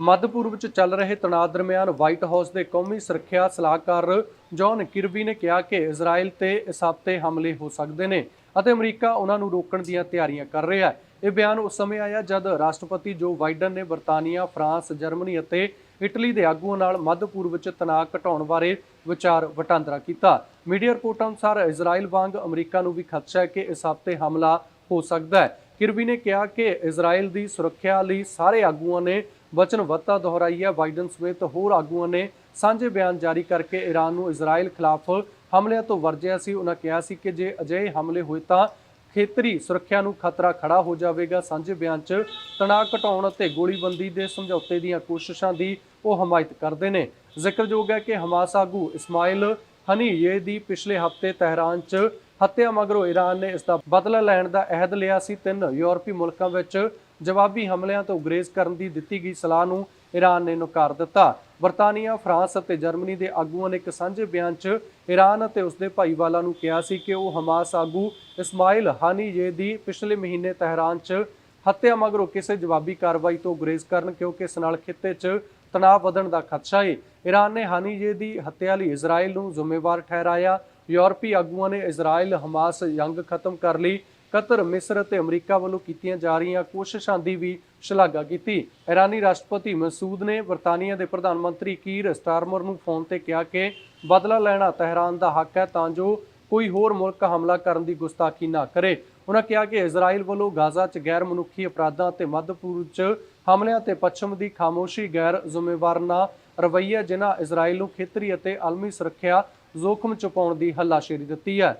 ਮੱਧ ਪੂਰਬ 'ਚ ਚੱਲ ਰਹੇ ਤਣਾਅ ਦਰਮਿਆਨ ਵਾਈਟ ਹਾਊਸ ਦੇ ਕੌਮੀ ਸੁਰੱਖਿਆ ਸਲਾਹਕਾਰ ਜੌਨ ਕਿਰਬੀ ਨੇ ਕਿਹਾ ਕਿ ਇਜ਼ਰਾਈਲ ਤੇ ਇਸ ਹਫ਼ਤੇ ਹਮਲੇ ਹੋ ਸਕਦੇ ਨੇ ਅਤੇ ਅਮਰੀਕਾ ਉਹਨਾਂ ਨੂੰ ਰੋਕਣ ਦੀਆਂ ਤਿਆਰੀਆਂ ਕਰ ਰਿਹਾ ਹੈ। ਇਹ ਬਿਆਨ ਉਸ ਸਮੇਂ ਆਇਆ ਜਦ ਰਾਸ਼ਟਰਪਤੀ ਜੋ ਬਾਈਡਨ ਨੇ ਬਰਤਾਨੀਆ, ਫਰਾਂਸ, ਜਰਮਨੀ ਅਤੇ ਇਟਲੀ ਦੇ ਆਗੂਆਂ ਨਾਲ ਮੱਧ ਪੂਰਬ 'ਚ ਤਣਾਅ ਘਟਾਉਣ ਬਾਰੇ ਵਿਚਾਰ ਵਟਾਂਦਰਾ ਕੀਤਾ। ਮੀਡੀਆ ਰਿਪੋਰਟਾਂ ਅਨੁਸਾਰ ਇਜ਼ਰਾਈਲ ਵਾਂਗ ਅਮਰੀਕਾ ਨੂੰ ਵੀ ਖਦਸ਼ਾ ਹੈ ਕਿ ਇਸ ਹਫ਼ਤੇ ਹਮਲਾ ਹੋ ਸਕਦਾ ਹੈ। ਕਿਰਬੀ ਨੇ ਕਿਹਾ ਕਿ ਇਜ਼ਰਾਈਲ ਦੀ ਸੁਰੱਖਿਆ ਲਈ ਸਾਰੇ ਆਗੂਆਂ ਨੇ ਵਚਨਬੱਧਤਾ ਦੁਹਰਾਈ ਹੈ। ਬਾਈਡਨ ਸਮੇਤ ਹੋਰ ਆਗੂਆਂ ਨੇ ਸਾਂਝੇ ਬਿਆਨ ਜਾਰੀ ਕਰਕੇ ਈਰਾਨ ਨੂੰ ਇਜ਼ਰਾਈਲ ਖਿਲਾਫ ਹਮਲਿਆਂ ਤੋਂ ਵਰਜਿਆ ਸੀ। ਉਹਨਾਂ ਕਿਹਾ ਸੀ ਕਿ ਜੇ ਅਜਿਹੇ ਹਮਲੇ ਹੋਏ ਤਾਂ ਖੇਤਰੀ ਸੁਰੱਖਿਆ ਨੂੰ ਖਤਰਾ ਖੜਾ ਹੋ ਜਾਵੇਗਾ। ਸਾਂਝੇ ਬਿਆਨ 'ਚ ਤਣਾਅ ਘਟਾਉਣ ਅਤੇ ਗੋਲੀਬੰਦੀ ਦੇ ਸਮਝੌਤੇ ਦੀਆਂ ਕੋਸ਼ਿਸ਼ਾਂ ਦੀ ਉਹ ਹਮਾਇਤ ਕਰਦੇ ਨੇ। ਜ਼ਿਕਰਯੋਗ ਹੈ ਕਿ ਹਮਾਸ ਆਗੂ ਇਸਮਾਇਲ ਹਨੀਏ ਦੀ ਪਿਛਲੇ ਹਫ਼ਤੇ ਤਹਿਰਾਨ 'ਚ ਹੱਤਿਆ ਮਗਰੋਂ ਈਰਾਨ ਨੇ ਇਸ ਦਾ ਬਦਲਾ ਲੈਣ ਦਾ ਅਹਿਦ ਲਿਆ ਸੀ। ਤਿੰਨ ਯੂਰਪੀ ਮੁਲਕਾਂ ਵਿੱਚ ਜਵਾਬੀ ਹਮਲਿਆਂ ਤੋਂ ਗੁਰੇਜ਼ ਕਰਨ ਦੀ ਦਿੱਤੀ ਗਈ ਸਲਾਹ ਨੂੰ ਈਰਾਨ ਨੇ ਨਕਾਰ ਦਿੱਤਾ। ਬਰਤਾਨੀਆ, ਫਰਾਂਸ ਅਤੇ ਜਰਮਨੀ ਦੇ ਆਗੂਆਂ ਨੇ ਇੱਕ ਸਾਂਝੇ ਬਿਆਨ 'ਚ ਈਰਾਨ ਅਤੇ ਉਸਦੇ ਭਾਈਵਾਲਾਂ ਨੂੰ ਕਿਹਾ ਸੀ ਕਿ ਉਹ ਹਮਾਸ ਆਗੂ ਇਸਮਾਇਲ ਹਾਨੀਏ ਦੀ ਪਿਛਲੇ ਮਹੀਨੇ ਤਹਿਰਾਨ 'ਚ ਹੱਤਿਆ ਮਗਰੋਂ ਕਿਸੇ ਜਵਾਬੀ ਕਾਰਵਾਈ ਤੋਂ ਗੁਰੇਜ਼ ਕਰਨ ਕਿਉਂਕਿ ਇਸ ਨਾਲ ਖਿੱਤੇ 'ਚ ਤਣਾਅ ਵਧਣ ਦਾ ਖਦਸ਼ਾ ਹੈ ਈਰਾਨ ਨੇ ਹਾਨੀਏ ਦੀ ਹੱਤਿਆ ਲਈ ਇਜ਼ਰਾਈਲ ਨੂੰ ਜ਼ਿੰਮੇਵਾਰ ਠਹਿਰਾਇਆ। ਯੂਰਪੀ ਆਗੂਆਂ ਨੇ ਇਜ਼ਰਾਈਲ ਹਮਾਸ ਜੰਗ ਖਤਮ ਕਰ ਲਈ। ਕਤਰ, ਮਿਸਰ ਅਤੇ ਅਮਰੀਕਾ ਵੱਲੋਂ ਕੀਤੀਆਂ ਜਾ ਰਹੀਆਂ ਕੋਸ਼ਿਸ਼ਾਂ ਦੀ ਵੀ ਸ਼ਲਾਘਾ ਕੀਤੀ। ਇਰਾਨੀ ਰਾਸ਼ਟਰਪਤੀ ਮਸੂਦ ਨੇ ਬਰਤਾਨੀਆ ਦੇ ਪ੍ਰਧਾਨ ਮੰਤਰੀ ਕੀਰ ਸਟਾਰਮਰ ਨੂੰ ਫੋਨ ਤੇ ਕਿਹਾ ਕਿ ਬਦਲਾ ਲੈਣਾ ਤਹਿਰਾਨ ਦਾ ਹੱਕ ਹੈ ਤਾਂ ਜੋ ਕੋਈ ਹੋਰ ਮੁਲਕ ਹਮਲਾ ਕਰਨ ਦੀ ਗੁਸਤਾਖੀ ਨਾ ਕਰੇ। ਉਹਨਾਂ ਕਿਹਾ ਕਿ ਇਜ਼ਰਾਈਲ ਵੱਲੋਂ ਗਾਜ਼ਾ 'ਚ ਗੈਰ ਮਨੁੱਖੀ ਅਪਰਾਧਾਂ ਅਤੇ ਮੱਧ ਪੂਰਬ 'ਚ ਹਮਲਿਆਂ ਤੇ ਪੱਛਮ ਦੀ ਖਾਮੋਸ਼ੀ, ਗੈਰ ਜ਼ਿੰਮੇਵਾਰਾਨਾ ਰਵੱਈਆ ਜਿਨ੍ਹਾਂ ਇਜ਼ਰਾਈਲ ਨੂੰ ਖੇਤਰੀ ਅਤੇ ਆਲਮੀ ਸੁਰੱਖਿਆ ਜ਼ੋਖਮ ਚ ਪਾਉਣ ਦੀ ਹੱਲਾਸ਼ੇਰੀ ਦਿੱਤੀ ਹੈ।